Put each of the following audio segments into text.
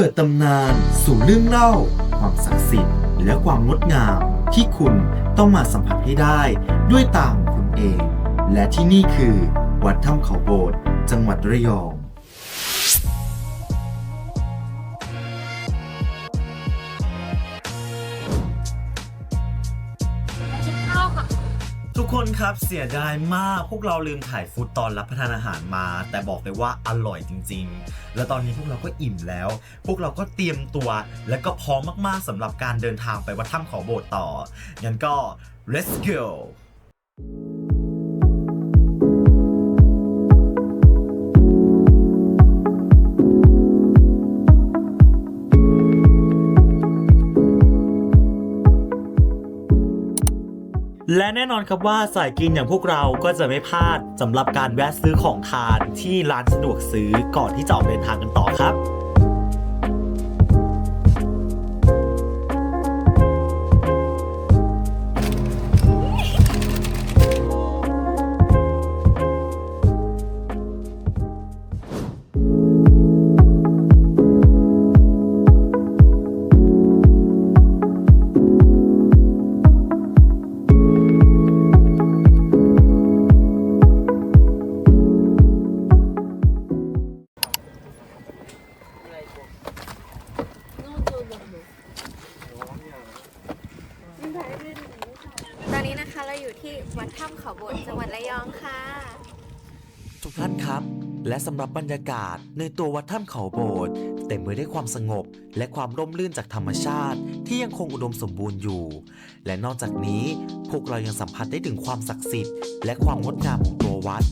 เปิดตำนานสู่เรื่องเล่า ความศักดิ์สิทธิ์และความงดงาม ที่คุณต้องมาสัมผัสให้ได้ด้วยตาของคุณเอง และที่นี่คือ วัดถ้ำเขาโบสถ์จังหวัดระยอง กคนครับเสียดายมากพวกเราลืมถ่ายฟุตตอนรับประทานอาหารมา แต่บอกเลยว่าอร่อยจริง ๆ แล้วตอนนี้พวกเราก็อิ่มแล้ว พวกเราก็เตรียมตัว และก็พร้อมมากๆสำหรับการเดินทางไปวัดถ้ำเขาโบสถ์ต่องั้นก็ let's go และแน่นอนครับว่าสายกินอย่างพวกเราก็จะไม่พลาดสำหรับการแวะซื้อของทานที่ร้านสะดวกซื้อก่อนที่จะออกเดินทางกันต่อครับ นะคะเราอยู่ที่วัดถ้ำเขาโบสถ์จังหวัดระยองค่ะ ทุกท่านครับ และสำหรับบรรยากาศในตัววัดถ้ำเขาโบสถ์เต็มไปด้วยความสงบ และความร่มรื่นจากธรรมชาติ ที่ยังคงอุดมสมบูรณ์อยู่ และนอกจากนี้พวกเรายังสัมผัสได้ถึงความศักดิ์สิทธิ์และความงดงามของตัววัด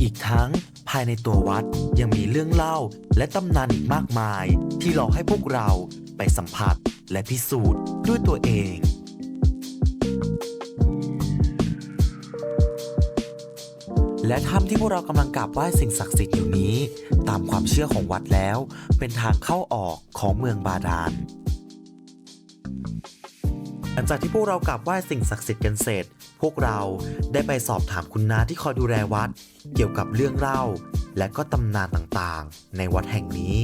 อีกทั้งภายในตัววัดยังมีเรื่องเล่า และตำนานอีกมากมาย ที่รอให้พวกเราไปสัมผัสและพิสูจน์ด้วยตัวเอง และถ้ำที่พวกเรากำลังกราบไหว้สิ่งศักดิ์สิทธิ์อยู่นี้ ตามความเชื่อของวัดแล้ว เป็นทางเข้าออกของเมืองบาดาลหลังจากที่พวกเรากราบไหว้สิ่งศักดิ์สิทธิ์กันเสร็จ พวกเราได้ไปสอบถามคุณน้าที่คอยดูแลวัด เกี่ยวกับเรื่องเล่า และก็ตำนานต่างๆ ในวัดแห่งนี้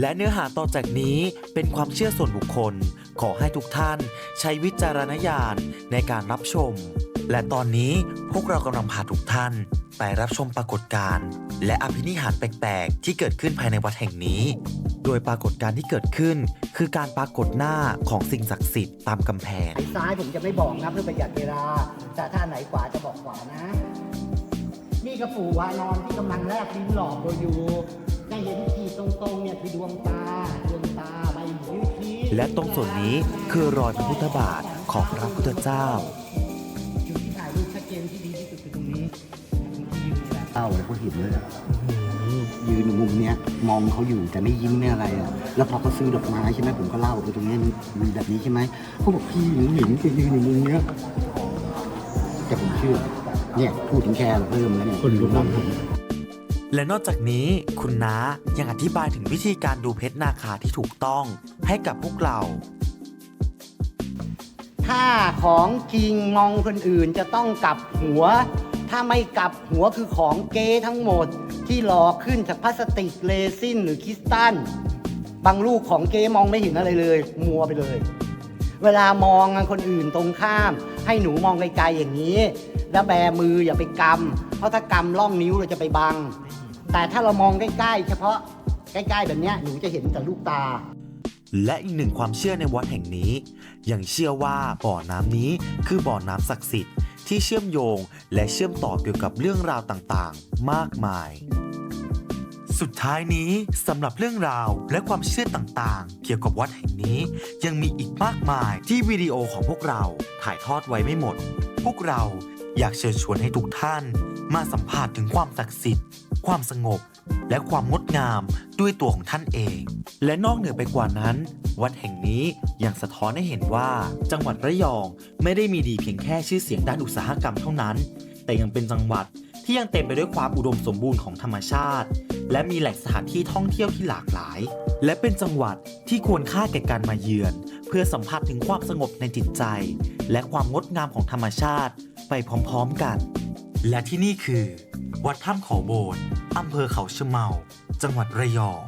และเนื้อหาต่อจากนี้เป็นความเชื่อส่วนบุคคล ขอให้ทุกท่านใช้วิจารณญาณในการรับชม และตอนนี้พวกเรากำลังพาทุกท่าน ไปรับชมปรากฏการณ์ และอภินิหารแปลกๆ ที่เกิดขึ้นภายในวัดแห่งนี้ โดยปรากฏการณ์ที่เกิดขึ้น คือการปรากฏหน้าของสิ่งศักดิ์สิทธิ์ตามกำแพงไอ้ซ้ายผมจะไม่บอกนะเพื่อประหยัดเวลา แต่ถ้าไหนขวาจะบอกขวานะ นี่กระปู่วานอนที่กำลังแลบลิ้นหลอกเราอยู่ได้เห็นทีตรงๆเนี่ยคือดวงตาดวงตาใบหูชี้และตรงส่วนนี้คือรอยพระพุทธบาทของพระพุทธเจ้า แหละเอ้าแล้วก็เห็นเลยอะยืนอยู่มุมเนี้ยมองเขาอยู่แต่ไม่ยิ้มไม่อะไรอะแล้วพอเขาซื้อดอกไม้ใช่ไหมผมก็เล่าไปตรงเนี้ยมีแบบนี้ใช่ไหมเขาบอกพี่หนูเห็นแกยืนอยู่มุมเนี้ยแต่ผมเชื่อเนี่ยพูดถึงแคร์เริ่มแล้วเนี่ยคนรู้น้ำผมและนอกจากนี้คุณน้ายังอธิบายถึงวิธีการดูเพชรนาคาที่ถูกต้องให้กับพวกเรา ถ้าของจริงมองคนอื่นจะต้องกลับหัว ถ้าไม่กลับหัวคือของเก๊ทั้งหมด ที่หล่อขึ้นจากพลาสติกเรซินหรือคริสตัลบางลูกของเก๊มองไม่เห็นอะไรเลย มัวไปเลย เวลามองคนอื่นตรงข้าม ให้หนูมองไกลๆอย่างนี้ แล้วแบมืออย่าไปกำเพราะถ้ากำล่องนิ้วเราจะไปบัง แต่ถ้าเรามองใกล้ๆเฉพาะใกล้ๆแบบนี้หนูจะเห็นแต่ลูกตาและอีกหนึ่งความเชื่อในวัดแห่งนี้ ยังเชื่อว่าบ่อน้ำนี้คือบ่อน้ำศักดิ์สิทธิ์ ที่เชื่อมโยงและเชื่อมต่อเกี่ยวกับเรื่องราวต่างๆ มากมาย สุดท้ายนี้สำหรับเรื่องราวและความเชื่อต่างๆ เกี่ยวกับวัดแห่งนี้ ยังมีอีกมากมายที่วิดีโอของพวกเราถ่ายทอดไว้ไม่หมด พวกเราอยากเชิญชวนให้ทุกท่าน มาสัมผัสถึงความศักดิ์สิทธิ์ ความสงบ และความงดงามด้วยตัวของท่านเอง และนอกเหนือไปกว่านั้น วัดแห่งนี้ยังสะท้อนให้เห็นว่า จังหวัดระยองไม่ได้มีดีเพียงแค่ชื่อเสียงด้านอุตสาหกรรมเท่านั้น แต่ยังเป็นจังหวัดที่ยังเต็มไปด้วยความอุดมสมบูรณ์ของธรรมชาติ และมีแหล่งสถานที่ท่องเที่ยวที่หลากหลาย และเป็นจังหวัดที่ควรค่าแก่การมาเยือน เพื่อสัมผัสถึงความสงบในจิตใจ และความงดงามของธรรมชาติไปพร้อมๆกัน และที่นี่คือ วัดถ้ำเขาโบสถ์อำเภอเขาชะเมา จังหวัดระยอง